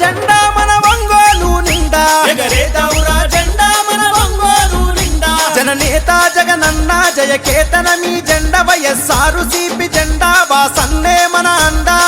జెండా మన ఒంగోలు నిండా. ఎగరేదావురా జెండా మన ఒంగోలు జయకేతన మీ జెండ వయస్సారు సిపి జెండా వాసన్నే మన అందా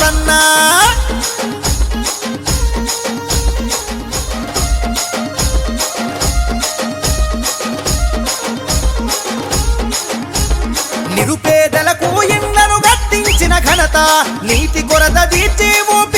నీ నిరుపేదలకు ఇళ్ళను గట్టించిన ఘనత నీతి కొరత తీర్చి ఓపి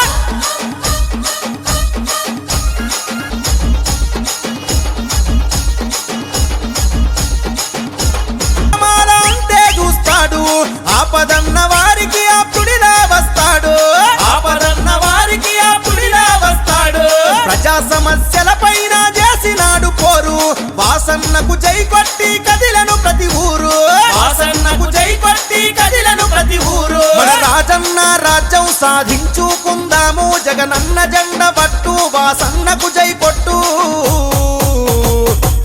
జగనన్న జెండ పట్టు వాసన్నకు జై కొట్టు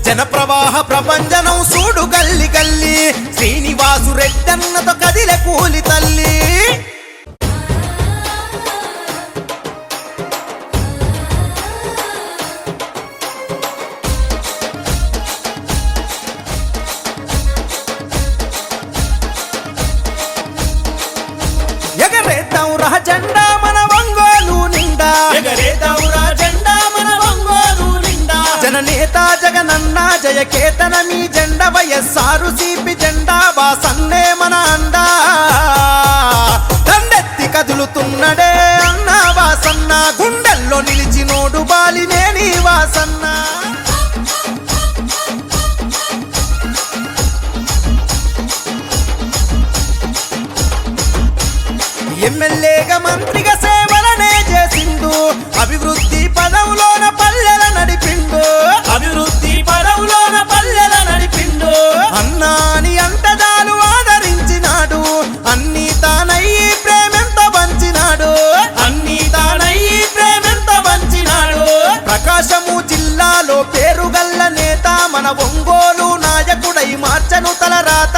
జన ప్రవాహ ప్రపంచనం సూడు గల్లి గల్లి శ్రీనివాసు రెడ్డన్నతో కదిలే కూలి నిండా జగనన్న జయ కేతన మీ జెండ వయస్సారు సిపి జెండా వాసన్నే మన అండా. దండెత్తి కదులుతున్నడే అన్న వాసన్న. గుండెల్లో నిలిచినోడు బాలినే నీ వాసన్న. ఎమ్మెల్యేగా మంత్రిగా సేవలనే చేసిండు. అభివృద్ధి పదవులోన పల్లెల నడిపిండు. అభివృద్ధి పదవులోన పల్లెల నడిపిండు. అన్నాని అంటదాలు ఆదరించినాడు. అన్ని తానయ్యి ప్రేమెంత పంచినాడు అన్ని తానయ్యి ప్రేమెంత పంచినాడు ప్రకాశము జిల్లాలో పేరుగల్ల నేత మన ఒంగోలు నాయకుడై మార్చను తలరాత.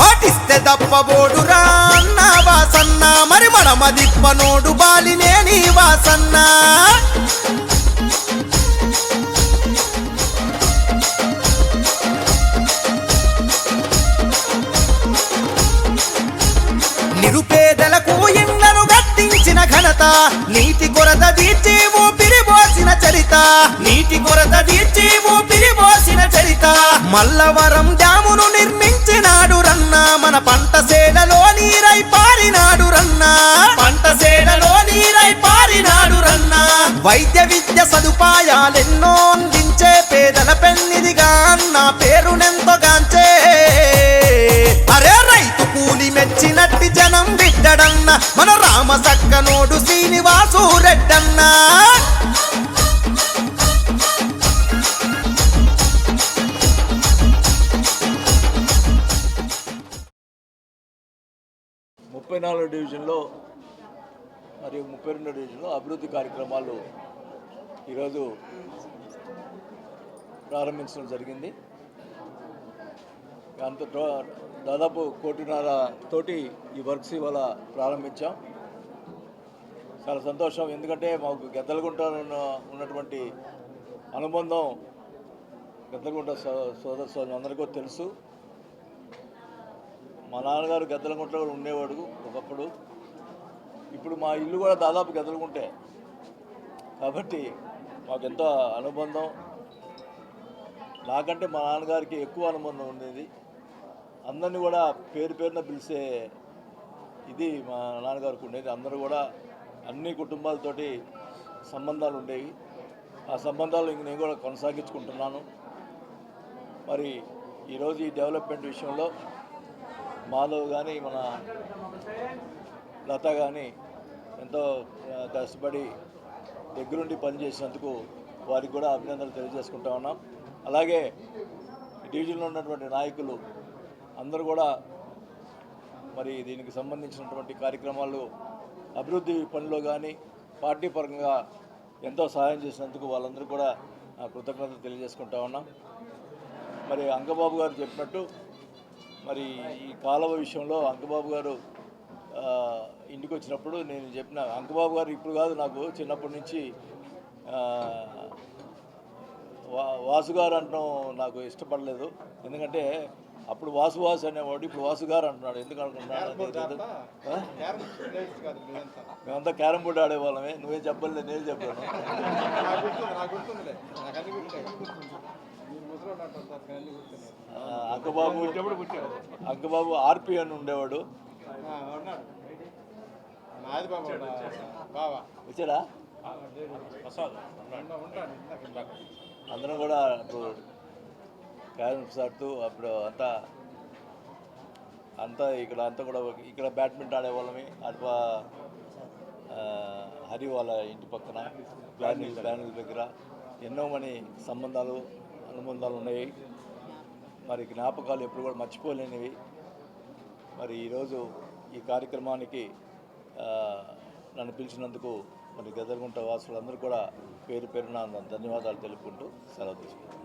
పాటిస్తే తప్పబోడురా అన్న వాసన్న మరి మన మదిప్పనోడు బాలినే నీ వాసన్న. తీర్చి ఊపిరి పోసిన చరిత. నీటి కొరత తీర్చి ఊపిరి పోసిన చరిత. మల్లవరం డ్యామును నిర్మించినాడు రన్న. మన పంట సేలలో నీరై పారినాడు రన్న. పంట సేలలో నీరై పారినాడు రన్నా. వైద్య విద్య సదుపాయాలెన్నో అందించే పేదల పెన్నిదిగా అన్న పేరునెంతో గాంచే. అరే రైతు కూలి మెచ్చినట్టి జనం బిడ్డడన్న మన రామ సక్కనోడు శ్రీనివాస ముప్పై నాలుగు డివిజన్లో మరియు ముప్పై రెండో డివిజన్లో అభివృద్ధి కార్యక్రమాలు ఈరోజు ప్రారంభించడం జరిగింది. అంత దాదాపు కోటిన్నర తోటి ఈ వర్క్స్ ఇవాళ ప్రారంభించాం. చాలా సంతోషం. ఎందుకంటే మాకు గద్దలగుంటలో ఉన్నటువంటి అనుబంధం గద్దలగుంట సో- సోదర సోదరు అందరికీ తెలుసు. మా నాన్నగారు గద్దలగుంటలో కూడా ఉండేవాడు ఒకప్పుడు. ఇప్పుడు మా ఇల్లు కూడా దాదాపు గద్దలగుంటే కాబట్టి మాకు ఎంతో అనుబంధం. నాకంటే మా నాన్నగారికి ఎక్కువ అనుబంధం ఉండేది. అందరినీ కూడా పేరు పేరున పిలిచే ఇది మా నాన్నగారికి ఉండేది. అందరూ కూడా అన్ని కుటుంబాలతోటి సంబంధాలు ఉండేవి. ఆ సంబంధాలు ఇంక నేను కూడా కొనసాగించుకుంటున్నాను. మరి ఈరోజు ఈ డెవలప్మెంట్ విషయంలో మాధవ్ కానీ మన లత కానీ ఎంతో కష్టపడి దగ్గరుండి పనిచేసినందుకు వారికి కూడా అభినందనలు తెలియజేసుకుంటా ఉన్నాం. అలాగే డివిజన్లో ఉన్నటువంటి నాయకులు అందరూ కూడా మరి దీనికి సంబంధించినటువంటి కార్యక్రమాలు అభివృద్ధి పనిలో కానీ పార్టీ పరంగా ఎంతో సహాయం చేసినందుకు వాళ్ళందరూ కూడా కృతజ్ఞతలు తెలియజేసుకుంటా ఉన్నాం. మరి అంకబాబు గారు చెప్పినట్టు మరి ఈ కాలువ విషయంలో అంకబాబు గారు ఇంటికి వచ్చినప్పుడు నేను చెప్పిన అంకబాబు గారు ఇప్పుడు కాదు నాకు చిన్నప్పటి నుంచి వాసు గారు నాకు ఇష్టపడలేదు. ఎందుకంటే అప్పుడు వాసు వాసు అనేవాడు ఇప్పుడు వాసు గారు అంటున్నాడు. ఎందుకు అనుకుంటున్నాడు? మేమంతా. క్యారం బోర్డు ఆడేవాళ్ళమే. నువ్వే చెప్పలేదు నేను చెప్పాను. అంకబాబు అంకబాబు ఆర్పి అని ఉండేవాడు. వచ్చాడా? అందరం కూడా ఇప్పుడు క్యారమ్స్ ఆడుతూ అప్పుడు అంతా అంతా ఇక్కడ అంతా కూడా ఇక్కడ బ్యాడ్మింటన్ ఆడేవాళ్ళమే. అటు హరి వాళ్ళ ఇంటి పక్కన ప్లానిల్ బ్యానల్ దగ్గర. ఎన్నో మని సంబంధాలు అనుబంధాలు ఉన్నాయి మరి జ్ఞాపకాలు ఎప్పుడు కూడా మర్చిపోలేనివి. మరి ఈరోజు ఈ కార్యక్రమానికి నన్ను పిలిచినందుకు మరి గదరగుంట వాసులందరూ కూడా పేరు పేరున ధన్యవాదాలు తెలుపుకుంటూ సెలవు తీసుకుంటాను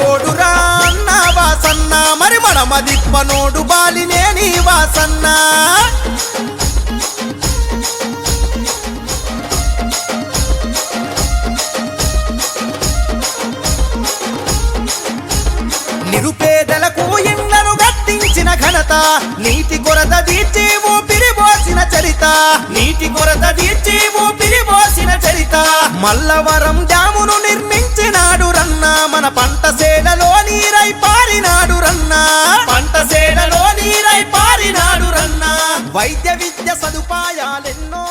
పాటిస్తే అన్న వాసన్న. మరి మన మదిప్పనోడు బాలినేని వాసన్న. నిరుపేదలకు ఇండ్లను గట్టించిన ఘనత నీటి కొరత తీర్చి ఊపిరి పోసిన చరిత. నీటి కొరత తీర్చి ఊపిరి పోసిన చరిత. మల్లవరం డ్యామును నిర్మి రన్న మన పంట సేలలో నీరై పారినాడు రన్న. పంట సేలలో నీరై పారినాడు రన్నా. వైద్య విద్య సదుపాయాలెన్నో